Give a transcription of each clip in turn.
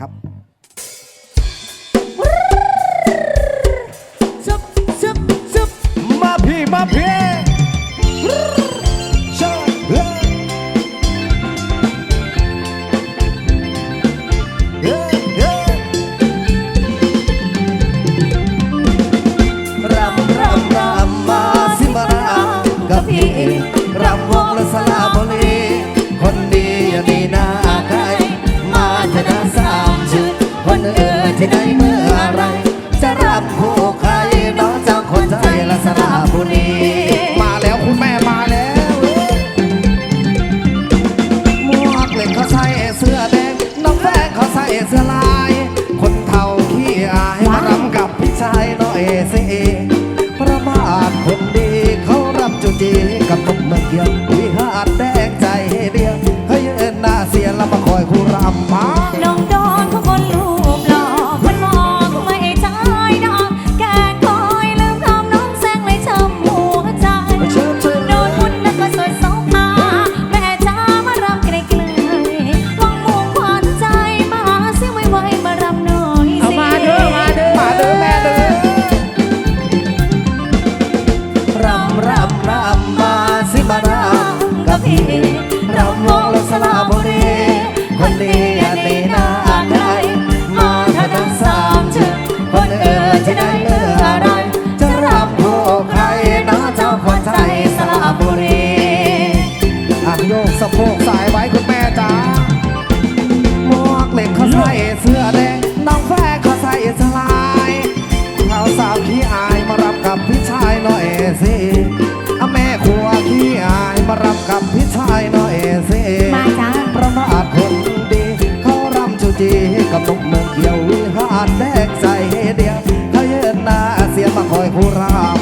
ครับ Hey, tonight. มาคอยคู่รา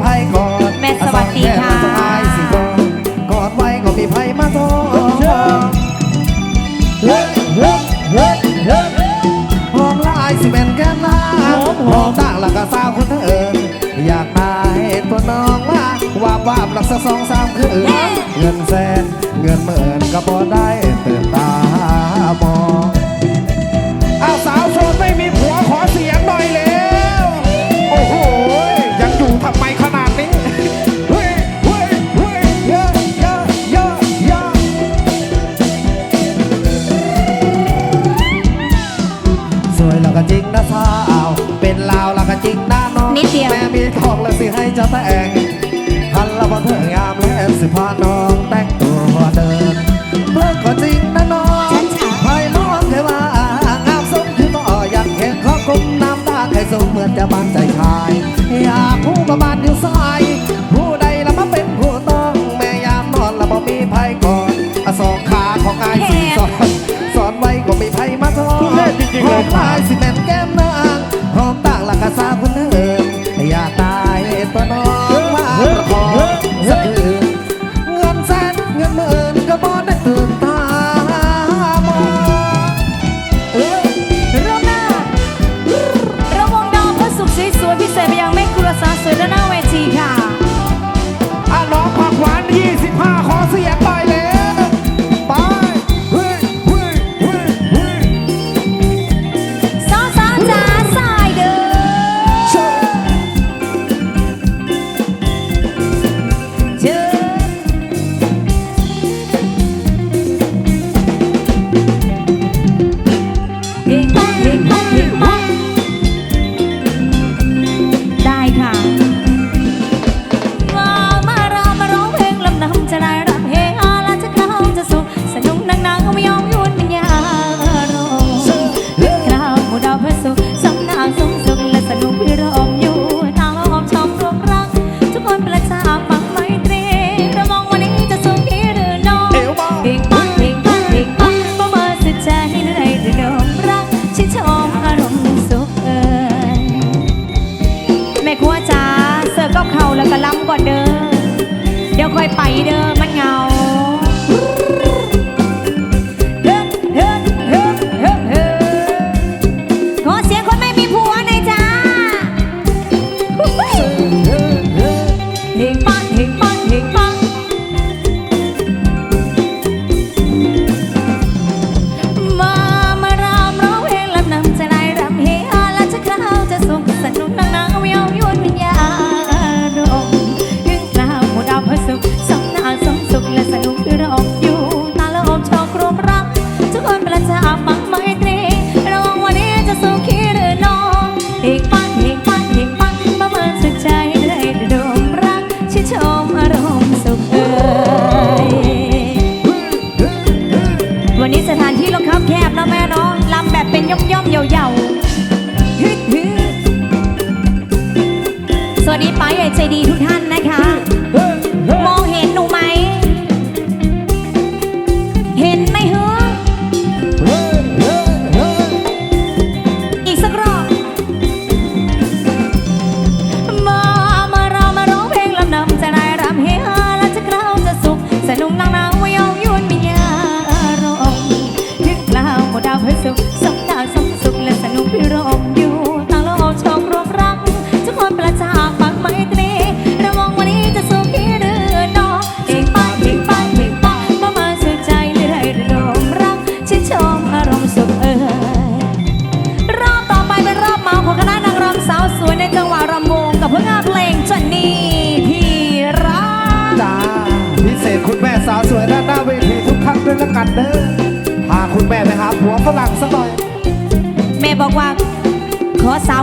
ไพ่กอดแม่สวัสดีค่ะอองแม่มาองอ้ายกอดกอดไว้ก็มีไพ่มาทองเฮ้ยเฮ้ยเฮ้เฮ้หอมละอายสิเป็นแก้มน้หอมหอมต่างหลักกะสาวคนทั้งเอิญอยากตายตัวน้องว่าวาวาบหลักสักสองสามคืนเงินแสนเงินหมื่นก็พอได้เติมตามอง สูเหมือนจะบานใจชาย อยากผู้ประบาดอยู่สาย ผู้ใดละมาเป็นผู้ต้อง แม่ยามนอนละบ่มีภัยก่อนอสองขาของอายสีสอนสอนไว้ก็มีภัยมาทอนทุเรศจริงๆเลยลายสิแม่นแก้มนางพร้อมต่างหลักกระซาผ ก่อเด้อ เดี๋ยวค่อยไปเด้อ มันเงา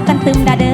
กันตึมดาเด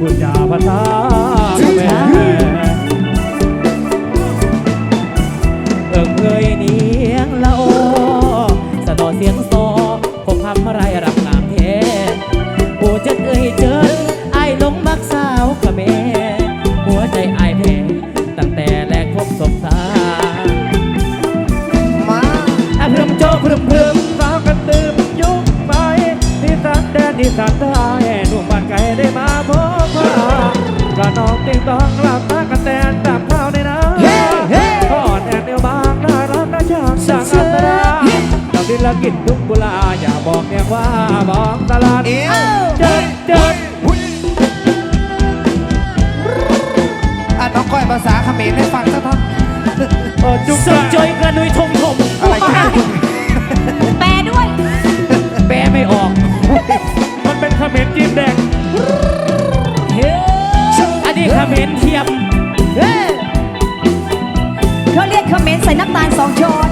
พูดจาภาษาแม่ ดังอัตราดอกดินละกินทุกกุลาอย่าบอกเนี่ยว่าบอกตลาดเอวเจิดเจิดอะน้องก้อยภาษาเขมรให้ฟังสักท่อนเออจุ๊บสุดจอยกระนุยทมทมอะไรกันแปลด้วย แปลไม่ออก มันเป็นเขมรจีนแดงอันนี้เขมรเทียมเขาเรียกคอมเมนต์ใส่น้ำตาลสองช้อน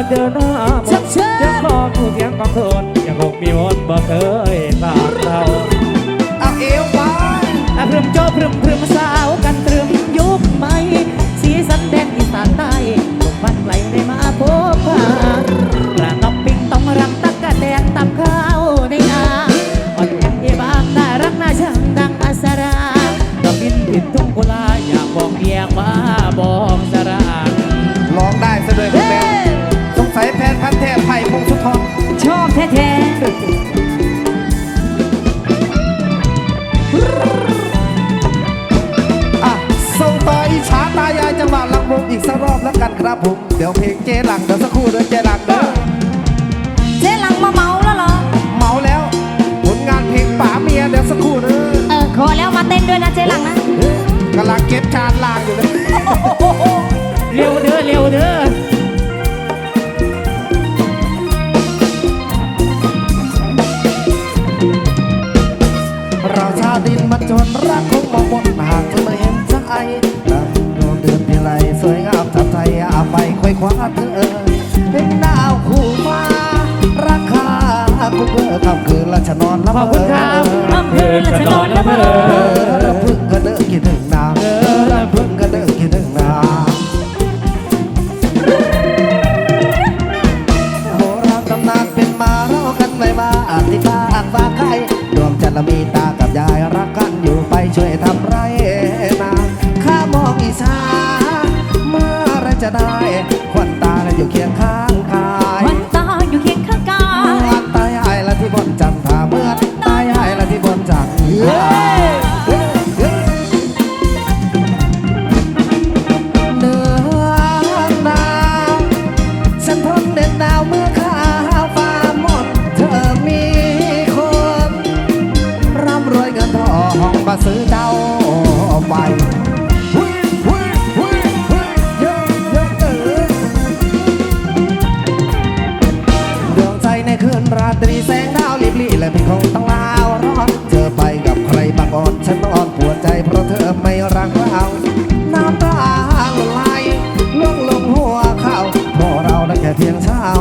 เพื่อเจอหน้าหม ชั ด บเชิ เสียง ญ คอผู้เสียงของโทนยังคงมีมนต์บ่เคยตามเรา เอาเอวไป อะพรึมโจพรึมพรึ ึ หลังเดี๋ยวสักครู่เดี๋ยวเจหลังเด้อๆเจ๊หลังมาเมาแล้วเหรอ เมาแล้ว ผลงานเพลงป๋าเมียเดี๋ยวสักครู่เด้อเออขอแล้วมาเต้นด้วยนะเจ๊หลังนะกำลังเก็บจานลางอยู่เลยเร็วเด้อเร็วเด้อเราชาวดินมาจนรักคงมองบนหากเธอไม่เห็นใจดังดวงเดือนที่ ไรสวยงามทับไทยอาไปควยคว้าเธอเป็นดาวคู่มาราคากูเพื่อคำคืนและฉันนอนละขอบเมคุณคอรับอำเภอละชะนอนละเมอ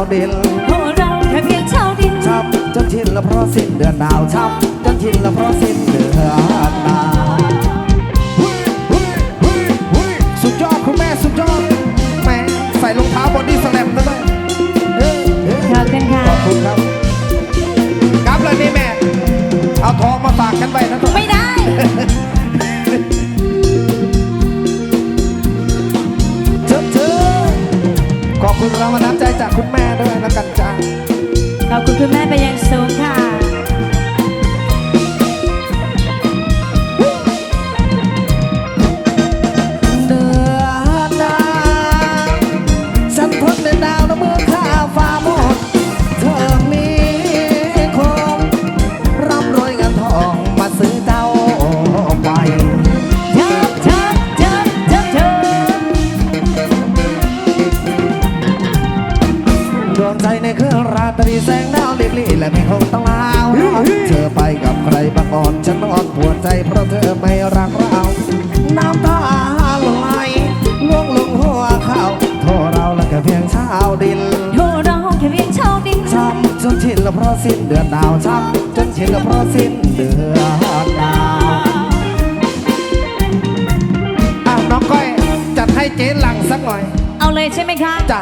าวดินพวกเราแค่เพียงชาวดินช้ำจนชินและเพราะสิ้นเดือนดาวช้ำจนชินและเพราะสิ้นเดือนดาวหุ้ยหุ้ยหุ้ยหุ้ยสุดยอดคุณแม่สุดยอดแม่ใส่รองเท้าบอดี้สแลมซะด้วยเอ้ยเอ้ยขอบคุณค่ะขอบคุณครับกลับเลยนี่แม่ เอาทองมาฝากกันไว้นะทุกไม่ได้เชิญเชิญขอบคุณรางวัลน้ำใจจากคุณแม่ อบคุณคุณแม่ไปนอยังสูงค่ะ เดือนดาวฉันทนในดาวและเมื่อข้าวฟ้าหมด เธอมีคนร่ำรวยเงินทองมาซื้อเจ้าไปเชิญเชิญเชิญเชิญเชิญดวงใจในคืนรา ตรีแสงดาวลิบลี่และไม่คงต้องลาวรอเธอไปกับใครบางอ่อนฉันนอนปวดใจเพราะเธอไม่รักเราน้ำตาไหลล่วงลงหัวเข่าโทษเราและแค่เพียงชาวดินโทรเราแค่เพียงชาวดินช้ำจนชินและเพราะสิ้นเดือนดาวช้ำจนชินและเพราะสิ้นเดือนดาวสักหน่อย เอาเลยใช่ไหมคะจ้ะ